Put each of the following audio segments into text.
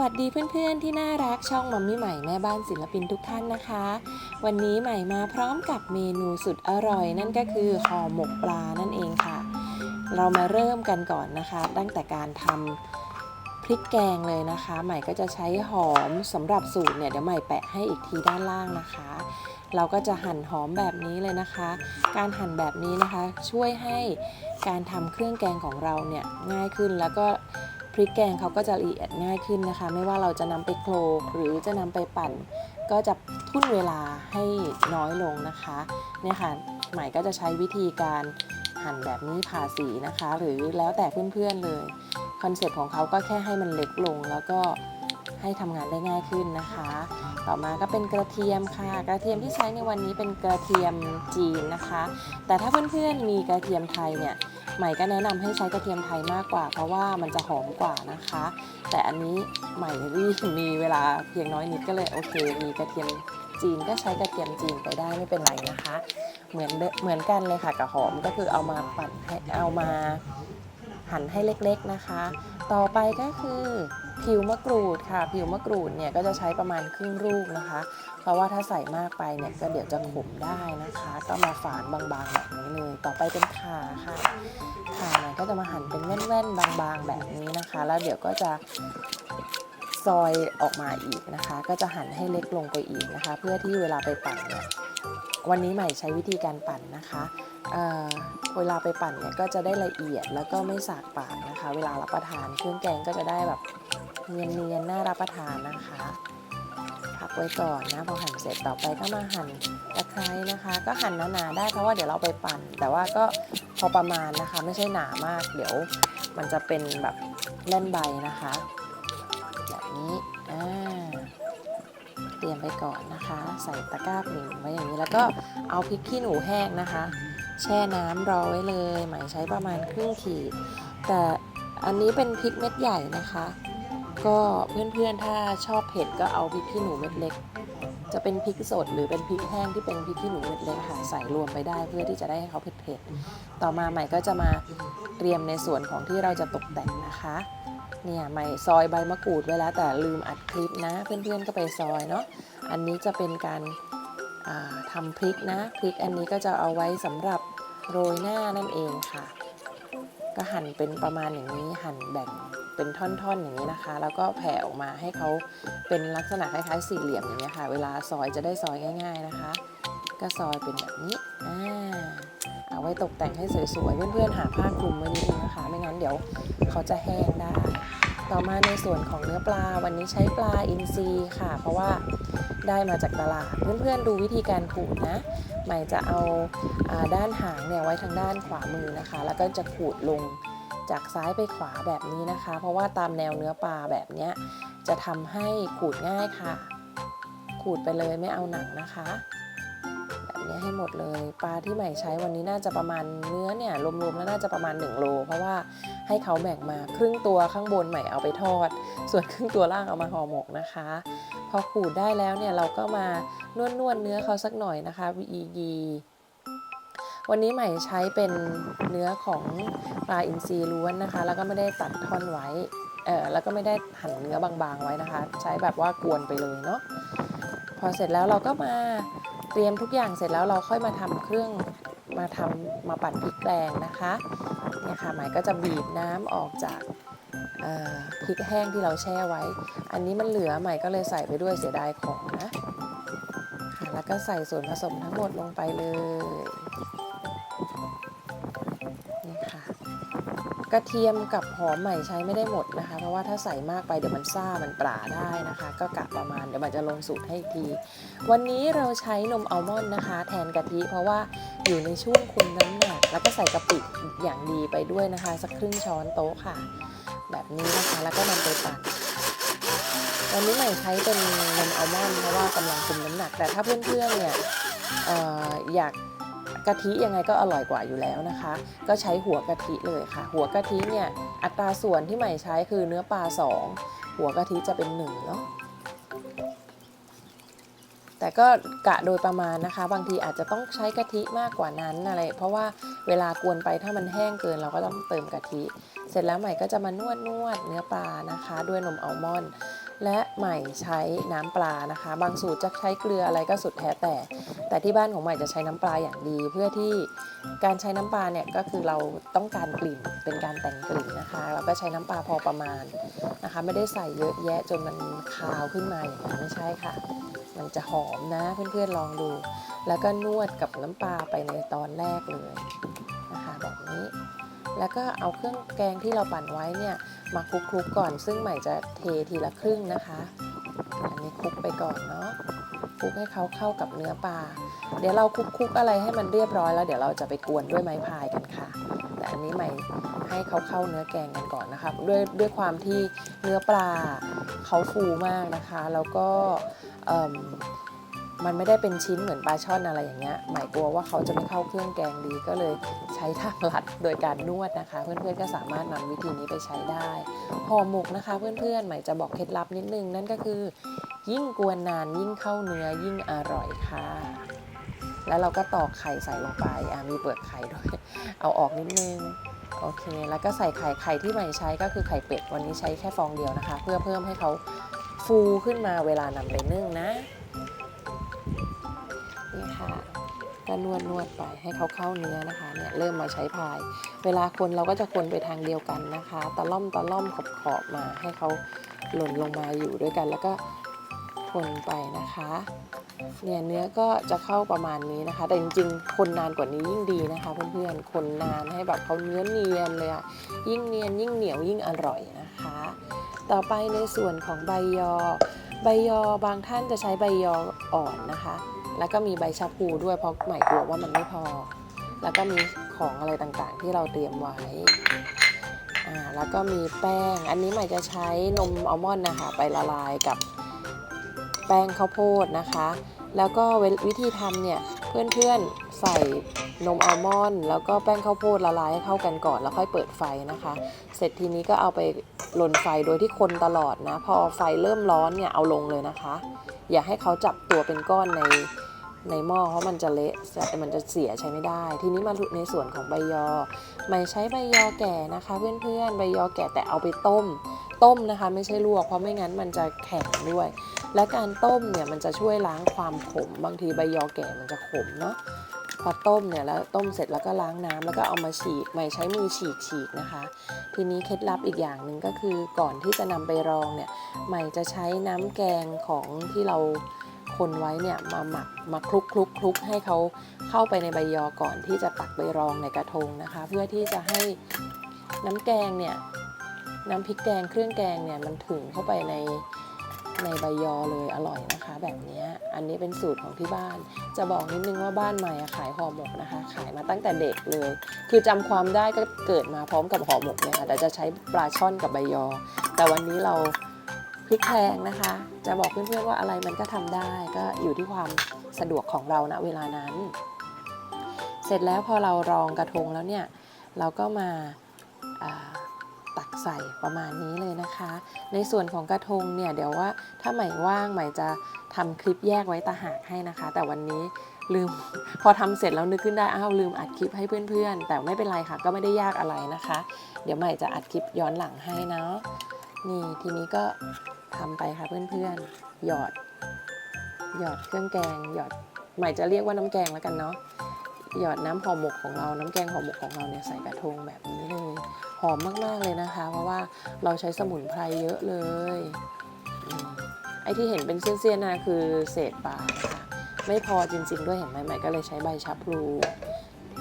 วัสดีเพื่อนๆที่น่ารักช่องมัมมี่ใหม่แม่บ้านศิลปินทุกท่านนะคะ วันนี้ใหม่มาพร้อมกับเมนูสุดอร่อยนั่นก็คือห่อหมกปลานั่นเองค่ะ เรามาเริ่มกันก่อนนะคะ ตั้งแต่การทำพริกแกงเลยนะคะ ใหม่ก็จะใช้หอมสำหรับสูตรเนี่ยเดี๋ยวใหม่แปะให้อีกทีด้านล่างนะคะ เราก็จะหั่นหอมแบบนี้เลยนะคะ การหั่นแบบนี้นะคะ ช่วยให้การทำเครื่องแกงของเราเนี่ยง่ายขึ้นแล้วก็ พริกแกงเขาก็จะละเอียดง่ายขึ้นนะคะ ไม่ว่าเราจะนำไปโคลกหรือจะนำไปปั่น ก็จะทุ่นเวลาให้น้อยลงนะคะเนี่ยค่ะใหม่ก็จะใช้วิธีการหั่นแบบนี้ผ่าสีนะคะ หรือแล้วแต่เพื่อนๆเลยคอนเซ็ปต์ของเขาก็แค่ให้มันเล็กลง แล้วก็ให้ทำงานได้ง่ายขึ้นนะคะ ต่อมาก็เป็นกระเทียมค่ะ กระเทียมที่ใช้ในวันนี้เป็นกระเทียมจีนนะคะ แต่ถ้าเพื่อนๆมีกระเทียมไทยเนี่ย ใหม่ก็แนะนำให้ใช้กระเทียมไทยมากกว่า เพราะว่ามันจะหอมกว่านะคะ แต่อันนี้ใหม่รีบมีเวลาเพียงน้อยนิดก็เลยโอเค มีกระเทียมจีนก็ใช้กระเทียมจีนไปได้ไม่เป็นไรนะคะ เหมือนเหมือนกันเลยค่ะกับหอมก็คือเอามาปั่นเอามาหั่นให้เล็กๆนะคะ ต่อไปก็คือ ผิวมะกรูดค่ะ ผิวมะกรูดเนี่ยก็จะใช้ประมาณครึ่งลูกนะคะ เพราะว่าถ้าใส่มากไปเนี่ยก็เดี๋ยวจะขมได้นะคะ ก็มาฝานบางๆแบบนี้เลยต่อไปเป็นขาค่ะขาเนี่ยก็จะมาหั่นเป็นแว่นๆบางๆแบบนี้นะคะ แล้วเดี๋ยวก็จะซอยออกมาอีกนะคะ ก็จะหั่นให้เล็กลงไปอีกนะคะ เพื่อที่เวลาไปปั่นเนี่ยวันนี้ใหม่ใช้วิธีการปั่นนะคะเเวลาไปปั่นเนี่ยก็จะได้ละเอียดแล้วก็ไม่สากปากนะคะ เวลารับประทานเครื่องแกงก็จะได้แบบ เนียนๆน่ารับประทานนะคะพักไว้ก่อนนะพอหั่นเสร็จต่อไปก็มาหั่นตะไคร้นะคะ ก็หั่นหนาๆได้เพราะว่าเดี๋ยวเราไปปั่น แต่ว่าก็พอประมาณนะคะ ไม่ใช่หนามาก เดี๋ยวมันจะเป็นแบบแล่นใบนะคะ แบบนี้อ่าเตรียมไปก่อนนะคะ ใส่ตะกร้าหนึ่งไว้อย่างนี้แล้วก็เอาพริกขี้หนูแห้งนะคะ แช่น้ำรอไว้เลยหมายใช้ประมาณครึ่งขีดแต่อันนี้เป็นพริกเม็ดใหญ่นะคะ ก็เพื่อนๆถ้าชอบเผ็ดก็เอาพริกขี้หนูเม็ดเล็ก จะเป็นพริกสดหรือเป็นพริกแห้งที่เป็นพริกขี้หนูเม็ดเล็กค่ะใส่รวมไปได้เพื่อที่จะได้ให้เขาเผ็ดๆต่อมาใหม่ก็จะมาเตรียมในส่วนของที่เราจะตกแต่งนะคะเนี่ยใหม่ซอยใบมะกรูดไว้แล้วแต่ลืมอัดคลิปนะ เพื่อนๆก็ไปซอยเนาะอันนี้จะเป็นการาทำพริกนะพริกอันนี้ก็จะเอาไว้สำหรับโรยหน้านั่นเองค่ะ ก็หั่นเป็นประมาณอย่างนี้หั่นแบ่ง เป็นท่อนๆอย่างนี้นะคะ แล้วก็แผ่ออกมาให้เขาเป็นลักษณะคล้ายๆสี่เหลี่ยมอย่างนี้ยค่ะ เวลาซอยจะได้ซอยง่าย ๆนะคะ ก็ซอยเป็นแบบนี้อ่าเอาไว้ตกแต่งให้สวยๆเพื่อนๆหาผ้าคลุมไว้นิดนึงนะคะ ไม่งั้นเดี๋ยวเขาจะแห้งได้ ต่อมาในส่วนของเนื้อปลาวันนี้ใช้ปลาอินทรีค่ะ เพราะว่าได้มาจากตลาดเพื่อนๆดูวิธีการขูดนะใหม่จะเอาอาด้านหางเนี่ยไว้ทางด้านขวามือนะคะ แล้วก็จะขูดลง จากซ้ายไปขวาแบบนี้นะคะ เพราะว่าตามแนวเนื้อปลาแบบเนี้ยจะทำให้ขูดง่ายค่ะ ขูดไปเลยไม่เอาหนังนะคะ แบบนี้ให้หมดเลยปลาที่ใหม่ใช้วันนี้น่าจะประมาณเนื้อเนี่ยรวมๆแล้วน่าจะประมาณ1โลเพราะว่าให้เขาแบ่งมาครึ่งตัวข้างบนใหม่เอาไปทอด ส่วนครึ่งตัวล่างเอามาห่อหมกนะคะ พอขูดได้แล้วเนี่ยเราก็มานวดนวดๆเนื้อเขาสักหน่อยนะคะวีกี วันนี้ใหม่ใช้เป็นเนื้อของปลาอินทรีล้วนนะคะ แล้วก็ไม่ได้ตัดท่อนไว้เออแล้วก็ไม่ได้หั่นเนื้อบางๆไว้นะคะ ใช้แบบว่ากวนไปเลยเนาะพอเสร็จแล้วเราก็มาเตรียมทุกอย่างเสร็จแล้วเราค่อยมาทำเครื่องมาทำมาปั่นพริกแกงนะคะเนี่ยค่ะใหม่ก็จะบีบน้ำออกจากพริกแห้งที่เราแช่ไว้ อันนี้มันเหลือใหม่ก็เลยใส่ไปด้วยเสียดายของนะค่ะแล้วก็ใส่ส่วนผสมทั้งหมดลงไปเลย กระเทียมกับหอมใหม่ใช้ไม่ได้หมดนะคะ เพราะว่าถ้าใส่มากไปเดี๋ยวมันซ่ามันปลาได้นะคะ ก็กะประมาณเดี๋ยวมันจะลงสูตรให้ที วันนี้เราใช้นมอัลมอนด์นะคะ แทนกะทิเพราะว่าอยู่ในช่วงคุมน้ำหนักแล้วก็ใส่กะปิอย่างดีไปด้วยนะคะ สักครึ่งช้อนโต๊ะค่ะ แบบนี้นะคะแล้วก็นำไปปั่นวันนี้ใหม่ใช้เป็นนมอัลมอนด์เพราะว่ากำลังคุมน้ำหนัก แต่ถ้าเพื่อนๆเนี่ยอออยาก กะทิยังไงก็อร่อยกว่าอยู่แล้วนะคะ ก็ใช้หัวกะทิเลยค่ะ หัวกะทิเนี่ยอัตราส่วนที่ใหม่ใช้คือเนื้อปลา 2 หัวกะทิจะเป็น1เนาะแต่ก็กะโดยประมาณนะคะ บางทีอาจจะต้องใช้กะทิมากกว่านั้นอะไร เพราะว่าเวลากวนไปถ้ามันแห้งเกินเราก็ต้องเติมกะทิ เสร็จแล้วใหม่ก็จะมานวดนวดเนื้อปลานะคะ ด้วยนมอัลมอนด์ และใหม่ใช้น้ำปลานะคะ บางสูตรจะใช้เกลืออะไรก็สุดแท้แต่ แต่ที่บ้านของใหม่จะใช้น้ำปลาอย่างดี เพื่อที่การใช้น้ำปลาเนี่ยก็คือเราต้องการกลิ่นเป็นการแต่งกลิ่นนะคะ เราก็ใช้น้ำปลาพอประมาณนะคะ ไม่ได้ใส่เยอะแยะจนมันคาวขึ้นมาอย่างนั้นไม่ใช่ค่ะ มันจะหอมนะเพื่อนๆลองดู แล้วก็นวดกับน้ำปลาไปในตอนแรกเลยนะคะแบบนี้ แล้วก็เอาเครื่องแกงที่เราปั่นไว้เนี่ย มาคลุกๆก่อน ซึ่งใหม่จะเททีละครึ่งนะคะ อันนี้คลุกไปก่อนเนาะคลุกให้เขาเข้ากับเนื้อปลา เดี๋ยวเราคลุกๆอะไรให้มันเรียบร้อยแล้วเดี๋ยวเราจะไปกวนด้วยไม้พายกันค่ะ แต่อันนี้ใหม่ให้เขาเข้าเนื้อแกงกันก่อนนะคะ ด้วยด้วยความที่เนื้อปลาเขาฟูมากนะคะ แล้วก็ มันไม่ได้เป็นชิ้นเหมือนปลาช่อนอะไรอย่างเงี้ยหมายกลัวว่าเขาจะไม่เข้าเครื่องแกงดีก็เลยใช้ทางลัดโดยการนวดนะคะ เพื่อนๆก็สามารถนำวิธีนี้ไปใช้ได้ห่อหมกนะคะ เพื่อนๆหม่จะบอกเคล็ดลับนิดนึงนั่นก็คือ ยิ่งกวนนานยิ่งเข้าเนื้อยิ่งอร่อยค่ะแล้วเราก็ตอกไข่ใส่ลงไปอะมีเปลือกไข่ด้วย เอาออกนิดนึง โอเค แล้วก็ใส่ไข่ ไข่ที่ใหม่ใช้ก็คือไข่เป็ด วันนี้ใช้แค่ฟองเดียวนะคะ เพื่อเพิ่มให้เขาฟูขึ้นมาเวลานำไปนึ่งนะ ก็นวดนวดไปให้เขาเข้าเนื้อนะคะเนี่ยเริ่มมาใช้พาย เวลาคนเราก็จะคนไปทางเดียวกันนะคะตะล่อมตะล่อมขอบขอบมาให้เขาหล่นลงมาอยู่ด้วยกัน แล้วก็คนไปนะคะเนี่ยเนื้อก็จะเข้าประมาณนี้นะคะ แต่จริงๆ คนนานกว่านี้ยิ่งดีนะคะเพื่อนๆ คนนานให้แบบเขาเนื้อเนียนเลยอะยิ่งเนียนยิ่งเหนียวยิ่งอร่อยนะคะ ต่อไปในส่วนของใบยอ ใบยอบางท่านจะใช้ใบยออ่อนนะคะ แล้วก็มีใบชะพูด้วยเพราะหมายกลัวว่ามันไม่พอ แล้วก็มีของอะไรต่างๆ ที่เราเตรียมไว้อ่าแล้วก็มีแป้ง อันนี้หมายจะใช้นมอัลมอนด์นะคะไปละลายกับแป้งข้าวโพดนะคะ แล้วก็ววิธีทำเนี่ยเพื่อนๆใส่นมอัลมอนด์แล้วก็แป้งข้าวโพดละลายให้เข้ากันก่อนแล้วค่อยเปิดไฟนะคะ เสร็จทีนี้ก็เอาไปลนไฟโดยที่คนตลอดนะ พอไฟเริ่มร้อนเนี่ยเอาลงเลยนะคะ อย่าให้เขาจับตัวเป็นก้อนในในหม้อเพราะมันจะเละมันจะเสียใช้ไม่ได้ ทีนี้มาในส่วนของใบยอ ไม่ใช้ใบยอแก่นะคะ เพื่อนๆ ใบยอแก่แต่เอาไปต้ม ต้มนะคะ ไม่ใช่ลวกเพราะไม่งั้นมันจะแข็งด้วย และการต้มเนี่ยมันจะช่วยล้างความขม บางทีใบยอแก่มันจะขมเนาะ พอต้มเนี่ยแล้วต้มเสร็จแล้วก็ล้างน้ำแล้วก็เอามาฉีกไม่ใช้มือฉีกฉีกนะคะ ทีนี้เคล็ดลับอีกอย่างหนึ่งก็คือก่อนที่จะนำไปรองเนี่ยใหม่จะใช้น้ำแกงของที่เราคนไว้เนี่ยมาหมักมาคลุกคลุกคลุกให้เขาเข้าไปในใบยอก่อนที่จะตักไปรองในกระทงนะคะ เพื่อที่จะให้น้ำแกงเนี่ยน้ำพริกแกงเครื่องแกงเนี่ยมันถึงเข้าไปใน ในใบยอเลยอร่อยนะคะ แบบนี้อันนี้เป็นสูตรของที่บ้าน จะบอกนิดนึงว่าบ้านใหม่ขายห่อหมกนะคะ ขายมาตั้งแต่เด็กเลย คือจำความได้ก็เกิดมาพร้อมกับห่อหมกเนี่ยค่ะแต่จะใช้ปลาช่อนกับใบยอ แต่วันนี้เราพริกแพงนะคะ จะบอกเพื่อนๆว่าอะไรมันก็ทำได้ก็อยู่ที่ความสะดวกของเราณเวลานั้น เสร็จแล้วพอเรารองกระทงแล้วเนี่ยเราก็มาา ตักใส่ประมาณนี้เลยนะคะ ในส่วนของกระทงเนี่ยเดี๋ยวว่าถ้าใหม่ว่างใหม่จะทำคลิปแยกไว้ตาหากให้นะคะ แต่วันนี้ลืม พอทำเสร็จแล้วนึกขึ้นได้อ้าวลืมอัดคลิปให้เพื่อนๆ แต่ไม่เป็นไรค่ะก็ไม่ได้ยากอะไรนะคะ เดี๋ยวใหม่จะอัดคลิปย้อนหลังให้เนาะนี่ทีนี้ก็ทำไปค่ะเพื่อนๆหยอด หยอดเครื่องแกง หยอดใหม่จะเรียกว่าน้ำแกงแล้วกันเนาะหยอดน้ำห่อหมกของเราน้ำแกงห่อหมกของเราเนี่ยใส่กระทงแบบนี้เลย หอมมากๆเลยนะคะ เพราะว่าเราใช้สมุนไพรเยอะเลย ไอ้ที่เห็นเป็นเสี้ยนๆนะคือเศษปลานะคะไม่พอจริงๆด้วยเห็นไหมใหม่ก็เลยใช้ใบชะพลู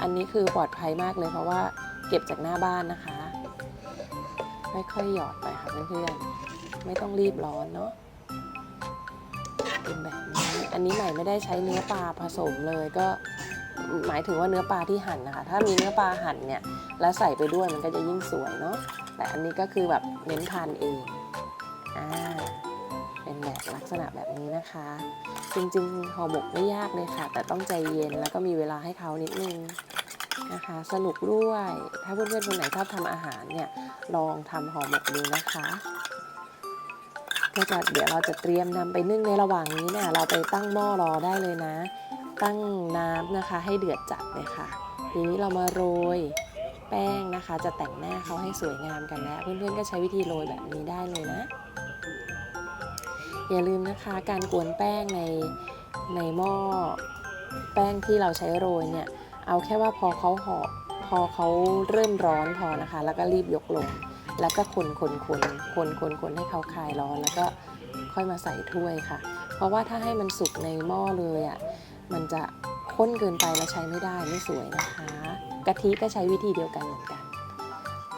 อันนี้คือปลอดภัยมากเลยเพราะว่าเก็บจากหน้าบ้านนะคะค่อยๆหยอดไปค่ะเพื่อนๆไม่ต้องรีบร้อนเนาะเป็นแบบนี้อันนี้ใหม่ไม่ได้ใช้เนื้อปลาผสมเลยก็หมายถึงว่าเนื้อปลาที่หั่นนะคะ ถ้ามีเนื้อปลาหั่นเนี่ย แล้วใส่ไปด้วยมันก็จะยิ่งสวยเนาะแต่อันนี้ก็คือแบบเน้นทานเองอ่าเป็นแบบลักษณะแบบนี้นะคะ จริงๆห่อหมกไม่ยากเลยค่ะ แต่ต้องใจเย็นแล้วก็มีเวลาให้เขานิดนึงนะคะ สนุกด้วย ถ้าเพื่อนๆคนไหนชอบทำอาหารเนี่ยลองทำห่อหมกดูนะคะก็จะเดี๋ยวเราจะเตรียมนำไปนึ่งในระหว่างนี้เนี่ยเราไปตั้งหม้อรอได้เลยนะ ตั้งน้ำนะคะให้เดือดจัดเลยค่ะ ทีนี้เรามาโรย แป้งนะคะ จะแต่งหน้าเขาให้สวยงามกันแล้ว เพื่อนๆก็ใช้วิธีโรยแบบนี้ได้เลยนะ อย่าลืมนะคะการกวนแป้งในในหม้อแป้งที่เราใช้โรยเนี่ย เอาแค่ว่าพอเขาหอพอเขาเริ่มร้อนพอนะคะ แล้วก็รีบยกลง แล้วก็คนคนคนคนคนคนให้เขาคลายร้อน แล้วก็ค่อยมาใส่ถ้วยค่ะ เพราะว่าถ้าให้มันสุกในหม้อเลยอะ่ะ มันจะข้นเกินไปแล้วใช้ไม่ได้ไม่สวยนะคะ กะทิก็ใช้วิธีเดียวกันเหมือนกัน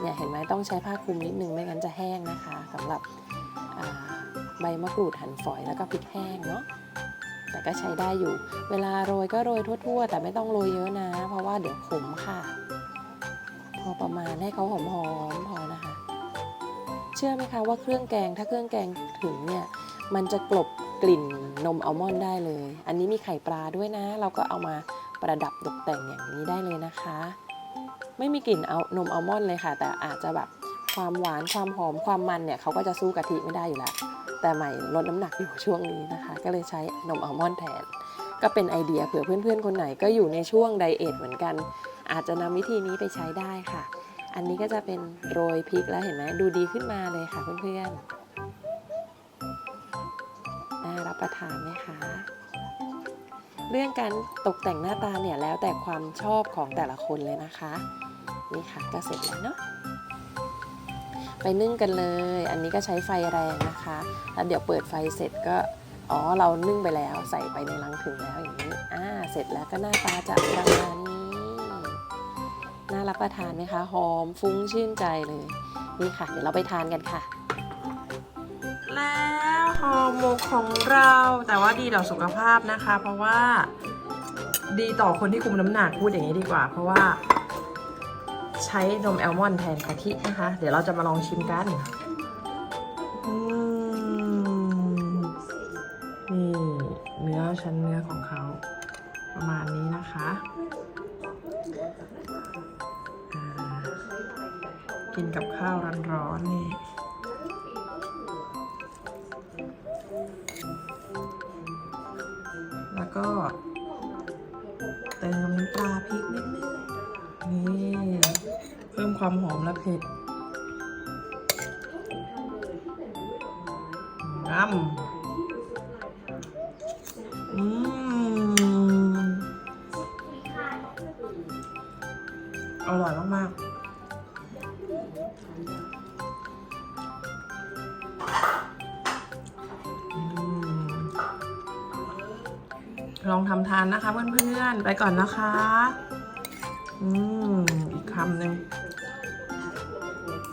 เนี่ยเห็นไหมต้องใช้ผ้าคลุมนิดนึงไม่งั้นจะแห้งนะคะสำหรับใบมะกรูดหั่นฝอยแล้วก็พริกแห้งเนาะแต่ก็ใช้ได้อยู่ เวลาโรยก็โรยทั่วๆ แต่ไม่ต้องโรยเยอะนะ เพราะว่าเดี๋ยวขมค่ะ พอประมาณให้เขาหอมๆพอนะคะ เชื่อไหมคะว่าเครื่องแกงถ้าเครื่องแกงถึงเนี่ยมันจะกลบกลิ่นนมอัลมอนด์ได้เลย อันนี้มีไข่ปลาด้วยนะ เราก็เอามา ประดับตกแต่งอย่างนี้ได้เลยนะคะ ไม่มีกลิ่นเอานมอัลมอนด์เลยค่ะ แต่อาจจะแบบความหวานความหอมความมันเนี่ยเขาก็จะสู้กะทิไม่ได้อยู่แล้วแต่ใหม่ลดน้ำหนักอยู่ช่วงนี้นะคะ ก็เลยใช้นมอัลมอนด์แทน ก็เป็นไอเดียเผื่อเพื่อนๆ คนไหนก็อยู่ในช่วงไดเอทเหมือนกัน อาจจะนำวิธีนี้ไปใช้ได้ค่ะ อันนี้ก็จะเป็นโรยพริกแล้วเห็นไหมดูดีขึ้นมาเลยค่ะเพื่อนๆน่ารับประทานไหมคะ เรื่องการตกแต่งหน้าตาเนี่ยแล้วแต่ความชอบของแต่ละคนเลยนะคะ นี่ค่ะก็เสร็จแล้วเนาะไปนึ่งกันเลย อันนี้ก็ใช้ไฟแรงนะคะ แล้วเดี๋ยวเปิดไฟเสร็จก็ อ๋อ เรานึ่งไปแล้ว ใส่ไปในลังถึงแล้วอย่างนี้ อ่า เสร็จแล้วก็หน้าตาจะประมาณนี้ น่ารับประทานไหมคะ หอมฟุ้งชื่นใจเลย นี่ค่ะ เดี๋ยวเราไปทานกันค่ะ ห่อหมกของเรา แต่ว่าดีต่อสุขภาพนะคะ เพราะว่าดีต่อคนที่คุมน้ำหนักพูดอย่างนี้ดีกว่า เพราะว่า ใช้นมแอลมอนด์แทนกะทินะคะ เดี๋ยวเราจะมาลองชิมกันนี่เนื้อชั้นเนื้อของเขาประมาณนี้นะคะกินกับข้าวร้อนๆนี่ ก็เติมน้ำปลาพริกนิดนึงนี่เพิ่มความหอมและเผ็ดงำอืมอร่อยมากๆ ลองทำทานนะคะเพื่อนๆ ไปก่อนนะคะ อืมอีกคำหนึ่ง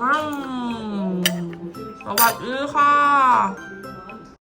ว้าวสวัสดีค่ะ